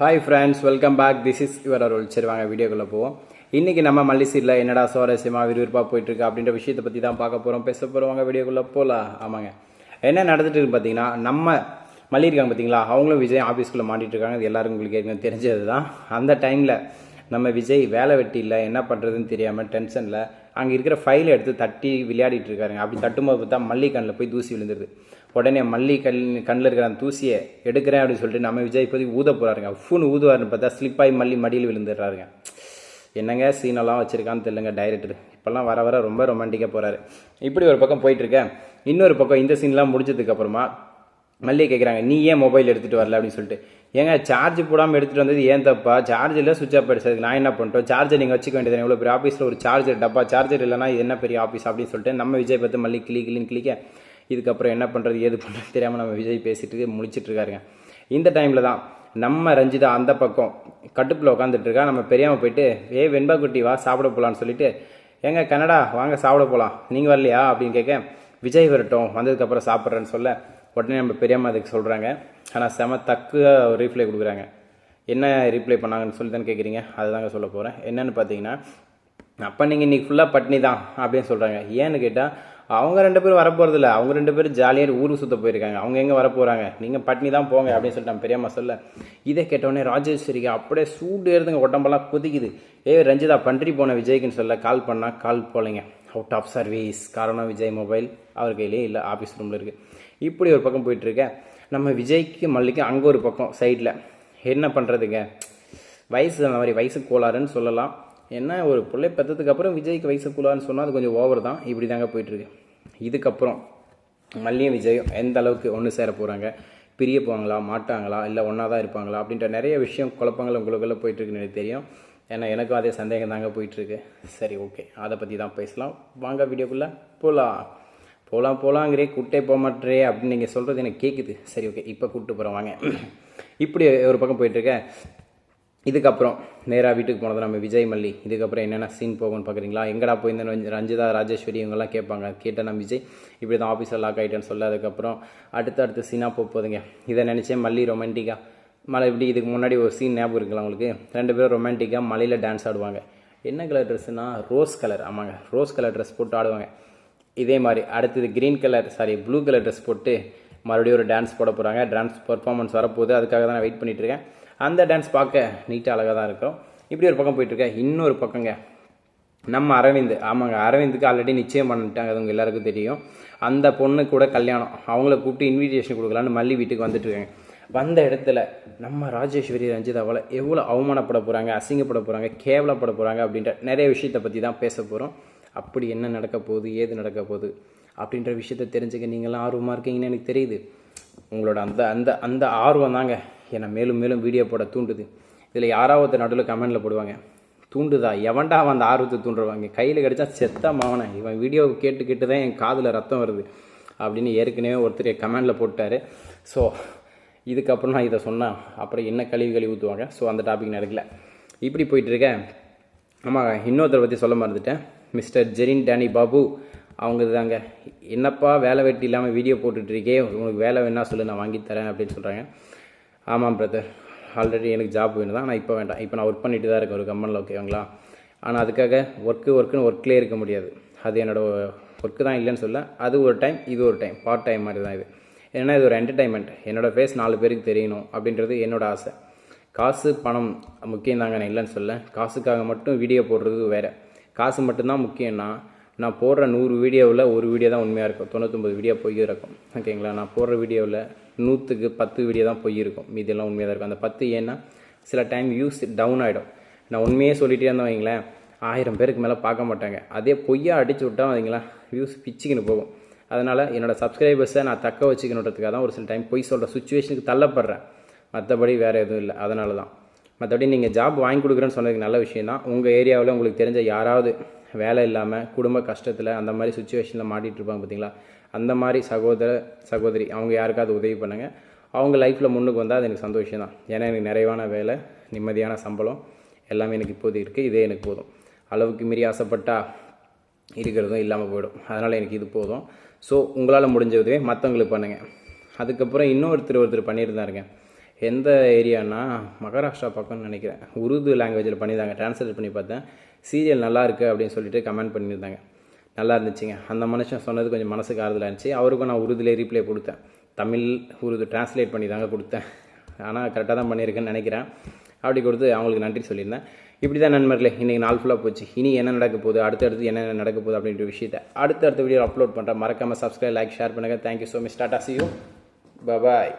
Hi friends welcome back this is your Arul சரி வாங்க வீடியோக்குள்ளே போவோம். இன்றைக்கி நம்ம மல்லிசீரில் என்னடா சுவாரஸ்யமாக விறுவிறுப்பாக போயிட்டுருக்கு அப்படின்ற விஷயத்தை பற்றி தான் பார்க்க போகிறோம் பேச போகிறோம் வாங்க வீடியோக்குள்ளே போகலாம் ஆமாங்க. என்ன நடந்துட்டு பார்த்தீங்கன்னா நம்ம மல்லி இருக்காங்க பார்த்தீங்களா? அவங்களும் விஜய் ஆஃபீஸ்க்குள்ளே மாட்டிட்டு இருக்காங்க. அது எல்லாருக்கும் உங்களுக்கு ஏற்கனவே தெரிஞ்சது தான் அந்த டைமில் நம்ம விஜய் வேலை வெட்டி இல்லை என்ன பண்ணுறதுன்னு தெரியாமல் டென்ஷனில் அங்கே இருக்கிற ஃபைலை எடுத்து தட்டி விளையாடிட்டு இருக்காருங்க. அப்படி தட்டும்போது பார்த்தா மல்லிகண்ணில் போய் தூசி விழுந்துருது. உடனே மல்லி கல் கண்ணில் இருக்கிற அந்த தூசியை எடுக்கிறேன் அப்படின்னு சொல்லிட்டு நம்ம விஜய் இப்போதைக்கு ஊத போகிறாருங்க ஃபுன்னு ஊதுவாருன்னு பார்த்தா ஸ்லிப்பாகி மல்லி மடியில் விழுந்துடுறாருங்க. என்னங்க சீனெல்லாம் வச்சுருக்கான்னு தெரியலங்க டைரக்டர் இப்போல்லாம் வர வர ரொம்ப ரொமான்டிக்காக போகிறாரு இப்படி ஒரு பக்கம் போயிட்டுருக்கேன் இன்னொரு பக்கம் இந்த சீன்லாம் முடிச்சதுக்கப்புறமா மல்லி கேட்குறாங்க நீ ஏன் மொபைல் எடுத்துகிட்டு வரல? அப்படின்னு சொல்லிட்டு. ஏங்க சார்ஜ் போடாமல் எடுத்துகிட்டு வந்தது ஏன் தப்பா? சார்ஜ் இல்லை சுவிச் ஆஃப் நான் என்ன பண்ணிட்டோம்? சார்ஜர் நீங்கள் வச்சுக்க வேண்டியது எவ்வளோ பெரிய ஆஃபீஸில் ஒரு சார்ஜர் டப்பா சார்ஜர் இல்லைனா இது என்ன பெரிய ஆஃபீஸ் அப்படின்னு சொல்லிட்டு நம்ம விஜய் பார்த்து மல்லி கிளி கிளின்னு கிளிக்க இதுக்கப்புறம் என்ன பண்ணுறது ஏது பண்ணுறது தெரியாமல் நம்ம விஜய் பேசிட்டு முடிச்சிட்டு இருக்காருங்க. இந்த டைமில் தான் நம்ம ரஞ்சிதா அந்த பக்கம் கட்டுப்பில் உட்காந்துட்டு இருக்கா. நம்ம பெரியாமல் போயிட்டு ஏ வெண்பா குட்டி வா சாப்பிட போகலான்னு சொல்லிட்டு ஏங்க கனடா வாங்க சாப்பிட போகலாம் நீங்கள் வரலையா? அப்படின்னு கேட்க விஜய் வரட்டும் வந்ததுக்கப்புறம் சாப்பிட்றேன்னு சொல்ல. உடனே நம்ம பெரியம்மா அதுக்கு சொல்கிறாங்க ஆனால் செம தக்கு ரீப்ளை கொடுக்குறாங்க. என்ன ரீப்ளை பண்ணாங்கன்னு சொல்லி தானே கேட்குறீங்க அதுதாங்க சொல்ல போகிறேன் என்னன்னு பார்த்தீங்கன்னா அப்போ நீங்கள் இன்றைக்கி ஃபுல்லாக பட்னி தான் அப்படின்னு சொல்கிறாங்க ஏன்னு கேட்டால் அவங்க ரெண்டு பேரும் வரப்போகிறதில்ல அவங்க ரெண்டு பேரும் ஜாலியாக ஊருக்கு சுற்ற போயிருக்காங்க. அவங்க எங்கே வரப்போகிறாங்க நீங்கள் பட்னி தான் போங்க அப்படின்னு சொல்லிட்டு பெரியம்மா சொல்ல இதை கேட்டோடனே ராஜேஸ்வரிக்கு அப்படியே சூடு ஏறுதுங்க உடம்பெல்லாம் குதிக்குது. ஏ ரஞ்சிதா பன்றி போன விஜய்க்குன்னு சொல்ல கால் பண்ணால் கால் போலைங்க. அவுட் ஆஃப் சர்வீஸ் காரணம் விஜய் மொபைல் அவர் கையிலே இல்லை ஆஃபீஸ் ரூமில் இருக்குது இப்படி ஒரு பக்கம் போயிட்டுருக்கேன் நம்ம விஜய்க்கு மல்லிக்கு அங்கே ஒரு பக்கம் சைடில் என்ன பண்ணுறதுங்க வயசு அந்த மாதிரி வயசு கோளாறுன்னு சொல்லலாம். என்ன ஒரு பிள்ளை பெற்றதுக்கு அப்புறம் விஜய்க்கு வயசு கூலான்னு சொன்னால் அது கொஞ்சம் ஓவர் தான். இப்படி தாங்க போயிட்டுருக்கு. இதுக்கப்புறம் மல்லியும் விஜயும் எந்த அளவுக்கு ஒன்று சேர போகிறாங்க பிரிய போவாங்களா? மாட்டாங்களா? இல்லை ஒன்றா தான் இருப்பாங்களா? அப்படின்ற நிறைய விஷயம் குழப்பங்கள் உங்களுக்குள்ளே போயிட்டுருக்குன்னு எனக்கு தெரியும். ஏன்னா எனக்கும் அதே சந்தேகம் தாங்க போயிட்டுருக்கு. சரி ஓகே அதை பற்றி தான் பேசலாம். வாங்க வீடியோக்குள்ளே போகலாம் போகலாம் போகலாங்கிறே கூட்டே போக மாட்டேறே அப்படின்னு நீங்கள் சொல்கிறது எனக்கு கேட்குது சரி ஓகே இப்போ கூப்பிட்டு போகிறோம் வாங்க. இப்படி ஒரு பக்கம் போயிட்டுருக்கேன். இதுக்கப்புறம் நேராக வீட்டுக்கு போனது நம்ம விஜய் மல்லி இதுக்கப்புறம் என்னென்ன சீன் போகணும்னு பார்க்குறீங்களா எங்கடா போயிருந்தேன் ரஞ்சிதா ராஜேஸ்வரி இவங்கெல்லாம் கேட்பாங்க. கேட்டால் நம்ம விஜய் இப்படி தான் ஆஃபீஸில் லாக் ஆகிட்டேன்னு சொல்ல. அதுக்கப்புறம் அடுத்த அடுத்த சீனாக போக போகுதுங்க இதை நினச்சேன் மல்லி ரொமான்டிக்காக மலை இப்படி இதுக்கு முன்னாடி ஒரு சீன் ஞாபகம் இருக்குல்ல உங்களுக்கு? ரெண்டு பேரும் ரொமான்டிக்காக மலையில் டான்ஸ் ஆடுவாங்க. என்ன கலர் ட்ரெஸ்ஸுனா ரோஸ் கலர் ஆமாங்க ரோஸ் கலர் ட்ரெஸ் போட்டு ஆடுவாங்க. இதே மாதிரி அடுத்தது green colour sari blue colour dress போட்டு மறுபடியும் ஒரு டான்ஸ் போட போகிறாங்க டான்ஸ் பர்ஃபார்மன்ஸ் வரப்போகுது. அதுக்காக தான் நான் வெயிட் பண்ணிகிட்ருக்கேன் இருக்கேன். அந்த டான்ஸ் பார்க்க நீட்டாக அழகாக தான் இருக்கும் இப்படி ஒரு பக்கம் போயிட்டுருக்கேன் இன்னொரு பக்கங்க. நம்ம அரவிந்த் ஆமாங்க அரவிந்துக்கு ஆல்ரெடி நிச்சயம் பண்ணிட்டாங்க அது உங்கள் எல்லாருக்கும் தெரியும். அந்த பொண்ணு கூட கல்யாணம். அவங்கள கூப்பிட்டு இன்விடேஷன் கொடுக்கலான்னு மல்லி வீட்டுக்கு வந்துட்டு இருக்காங்க. வந்த இடத்துல நம்ம ராஜேஸ்வரி ரஞ்சிதாவால் எவ்வளோ அவமானப்பட போகிறாங்க அசிங்கப்பட போகிறாங்க கேவலப்பட போகிறாங்க அப்படின்ற நிறைய விஷயத்தை பற்றி தான் பேச போகிறோம் அப்படி என்ன நடக்க போகுது ஏது நடக்க போகுது அப்படின்ற விஷயத்த தெரிஞ்சுக்க நீங்களாம் ஆர்வமாக இருக்கீங்கன்னு எனக்கு தெரியுது. உங்களோட அந்த அந்த அந்த ஆர்வம் தாங்க. என்னை மேலும் மேலும் வீடியோ போட தூண்டுது. இதில் யாராவது நடுவில் கமெண்டில் போடுவாங்க தூண்டுதா எவன்டா அவன் அந்த ஆர்வத்தை தூண்டுருவாங்க கையில் கிடச்சா செத்தா மாவனே. இவன் வீடியோ கேட்டு கேட்டு தான் என் காதில் ரத்தம் வருது. அப்படின்னு ஏற்கனவே ஒருத்தர் கமெண்டில் போட்டார். ஸோ இதுக்கப்புறம் நான் இதை சொன்னேன் அப்புறம் என்ன கழிவு கழிவு ஊற்றுவாங்க ஸோ அந்த டாபிக் நடக்கல. இப்படி போயிட்டுருக்கேன் ஆமாம் இன்னொருத்தரை பற்றி சொல்ல மறந்துட்டேன். மிஸ்டர் ஜெரின் டேனி பாபு அவங்க தாங்க என்னப்பா வேலை வெட்டி இல்லாமல் வீடியோ போட்டுட்ருக்கே உனக்கு வேலை வேணா சொல்லு நான் வாங்கித்தரேன் அப்படின்னு சொல்கிறாங்க ஆமாம் பிரதர் ஆல்ரெடி எனக்கு ஜாப் வேணும். தான் நான் இப்போ வேண்டாம். இப்போ நான் ஒர்க் பண்ணிட்டு தான் இருக்கேன் ஒரு கம்பெனியில் ஓகேங்களா? ஆனால் அதுக்காக ஒர்க்கு ஒர்க்குன்னு ஒர்க்லேயே இருக்க முடியாது. அது என்னோடய ஒர்க்கு தான் இல்லைன்னு சொல்ல. அது ஒரு டைம் இது ஒரு டைம் பார்ட் டைம் மாதிரி தான் இது. ஏன்னா இது ஒரு என்டர்டைன்மெண்ட் என்னோடய ஃபேஸ் நாலு பேருக்கு தெரியணும் அப்படின்றது என்னோடய ஆசை. காசு பணம் முக்கியம் தாங்க நான் இல்லைன்னு சொல்ல. காசுக்காக மட்டும் வீடியோ போடுறது வேறு. காசு மட்டும்தான் முக்கியம்னா நான் போடுற நூறு வீடியோவில் ஒரு வீடியோ தான் உண்மையாக இருக்கும். தொண்ணூற்றொம்பது வீடியோ போய் இருக்கும். ஓகேங்களா? நான் போடுற வீடியோவில் நூற்றுக்கு பத்து வீடியோ தான் பொய் இருக்கும் மீதியெல்லாம் உண்மையாக தான் இருக்கும். அந்த பத்து ஏன்னா சில டைம் வியூஸ் டவுன் ஆகிடும் நான் உண்மையே சொல்லிகிட்டே இருந்தேன் வைங்களேன் ஆயிரம் பேருக்கு மேலே பார்க்க மாட்டாங்க. அதே பொய்யா அடிச்சு விட்டால் வைங்களேன் வியூஸ் பிச்சுக்கின்னு போகும். அதனால் என்னோடய சப்ஸ்கிரைபர்ஸை நான் தக்க வச்சுக்கணுன்றதுக்காக தான் ஒரு சில டைம் பொய் சொல்கிற சுச்சுவேஷனுக்கு தள்ளப்படுறேன். மற்றபடி வேறு எதுவும் இல்லை. அதனால தான் மற்றபடி நீங்கள் ஜாப் வாங்கி கொடுக்குறேன்னு சொன்னதுக்கு நல்ல விஷயம் தான் உங்கள் ஏரியாவில் உங்களுக்கு தெரிஞ்ச யாராவது வேலை இல்லாமல் குடும்ப கஷ்டத்தில் அந்த மாதிரி சுச்சுவேஷனில் மாட்டிகிட்டு இருப்பாங்க பார்த்தீங்களா அந்த மாதிரி சகோதர சகோதரி அவங்க யாருக்காவது உதவி பண்ணுங்கள் அவங்க லைஃப்பில் முன்னுக்கு வந்தால் அது எனக்கு சந்தோஷம் தான். ஏன்னா எனக்கு நிறைவான வேலை நிம்மதியான சம்பளம் எல்லாமே எனக்கு இப்போது இருக்குது இதே எனக்கு போதும். அளவுக்கு மீறி ஆசைப்பட்டா இருக்கிறதும் இல்லாமல் போயிடும். அதனால் எனக்கு இது போதும். ஸோ உங்களால் முடிஞ்ச உதவி மற்றவங்களுக்கு பண்ணுங்கள் அதுக்கப்புறம் இன்னொருத்தர் ஒருத்தர் பண்ணியிருந்தாருங்க எந்த ஏரியானா மகாராஷ்டிரா பக்கம்னு நினைக்கிறேன். உருது லாங்குவேஜில் பண்ணியிருந்தாங்க. ட்ரான்ஸ்லேட் பண்ணி பார்த்தேன். சீரியல் நல்லா இருக்குது அப்படின்னு சொல்லிட்டு கமெண்ட் பண்ணியிருந்தாங்க. நல்லா இருந்துச்சுங்க. அந்த மனுஷன் சொன்னது கொஞ்சம் மனசுக்கு ஆறுதலாக இருந்துச்சு. அவருக்கும் நான் உருதுலே ரீப்ளை கொடுத்தேன். தமிழ் உருது டிரான்ஸ்லேட் பண்ணி தாங்க கொடுத்தேன். ஆனால் கரெக்டாக தான் பண்ணியிருக்கேன்னு நினைக்கிறேன். அப்படி கொடுத்து அவங்களுக்கு நன்றி சொல்லியிருந்தேன். இப்படி தான் நண்பர்களே இன்றைக்கி நாள் ஃபுல்லாக போச்சு. இனி என்ன நடக்க போகுது? அடுத்தடுத்து என்ன நடக்க போகுது அப்படின்ற விஷயத்தை அடுத்தடுத்த வீடியோ அப்லோட் பண்ணுறேன் மறக்காமல் சப்ஸ்கிரைப் லைக் ஷேர் பண்ணுங்கள் thank you so much tata see you bye